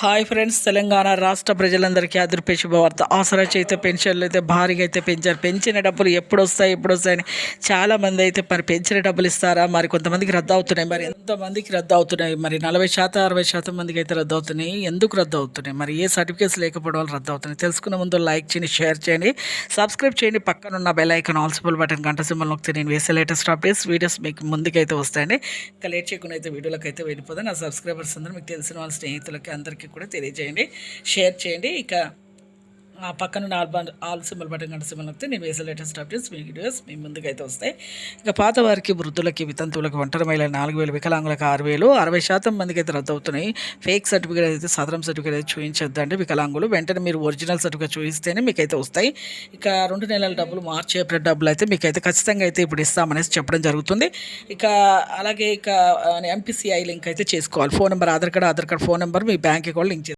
Hi friends Telangana రాష్ట్ర ప్రజలందరికీ అదృపే శుభవార్త. ఆసరా అయితే పెన్షన్లు అయితే భారీగా అయితే పెంచారు. పెంచిన డబ్బులు ఎప్పుడు వస్తాయి ఎప్పుడు వస్తాయని చాలా మంది అయితే మరి పెంచిన డబ్బులు ఇస్తారా? మరి కొంతమందికి రద్దు అవుతున్నాయి మరి ఎంతమందికి రద్దు అవుతున్నాయి మరి నలభై శాతం అరవై శాతం మందికి అయితే రద్దు అవుతున్నాయి ఎందుకు రద్దు అవుతున్నాయి మరి ఏ సర్టిఫికేట్స్ లేకపోవడం వల్ల రద్దు అవుతున్నాయి తెలుసుకునే ముందు లైక్ చేయండి షేర్ చేయండి. సబ్స్క్రైబ్ చేయండి. పక్కన ఉన్న బెల్ ఐకాన్ ఆల్సిబుల్ బటన్ గంట సింబల్ నొక్కితే నేను వేసే లేటెస్ట్ అప్డేట్స్ వీడియోస్ మీకు ముందుకైతే వస్తాయండి. ఇంకా లేట్ చేయకుండా అయితే వీడియోలకు అయితే వెళ్ళిపోతే నా సబ్స్క్రైబర్స్ అందరూ మీకు తెలిసిన వాళ్ళ స్నేహితులకి అందరికీ కూడా తెలియజేయండి. షేర్ చేయండి. ఇక పక్కన ఉన్న ఆల్ ఆల్ సింబల్ బటన్ గంట సింబల్ నొక్కితే నేను వేసే లేటెస్ట్ అప్డేట్స్ మీ వీడియోస్ మీ ముందుకైతే వస్తాయి. ఇక పాత వారికి వృద్ధులకి వితంతువులకు ఒంటరి మహిళ నాలుగు వేలు వికలాంగులకు ఆరు వేలు అరవై శాతం మందికి అయితే రద్దు అవుతున్నాయి ఫేక్ సర్టిఫికేట్ అయితే సదరం సర్టిఫికేట్ అయితే చూపించొద్దండి వికలాంగులు. వెంటనే మీరు ఒరిజినల్ సర్టిఫికేట్ చూపిస్తేనే మీకు అయితే వస్తాయి. ఇక రెండు నెలల డబ్బులు మార్చి ఏప్రిల్ డబ్బులు అయితే మీకు అయితే ఖచ్చితంగా అయితే ఇప్పుడు ఇస్తామనేసి చెప్పడం జరుగుతుంది. ఇక అలాగే ఇక ఎంపీసీఐ లింక్ అయితే చేసుకోవాలి. Phone number Aadhaar card Aadhaar card phone number మీ బ్యాంక్ అకౌంట్ లింక్ చేసి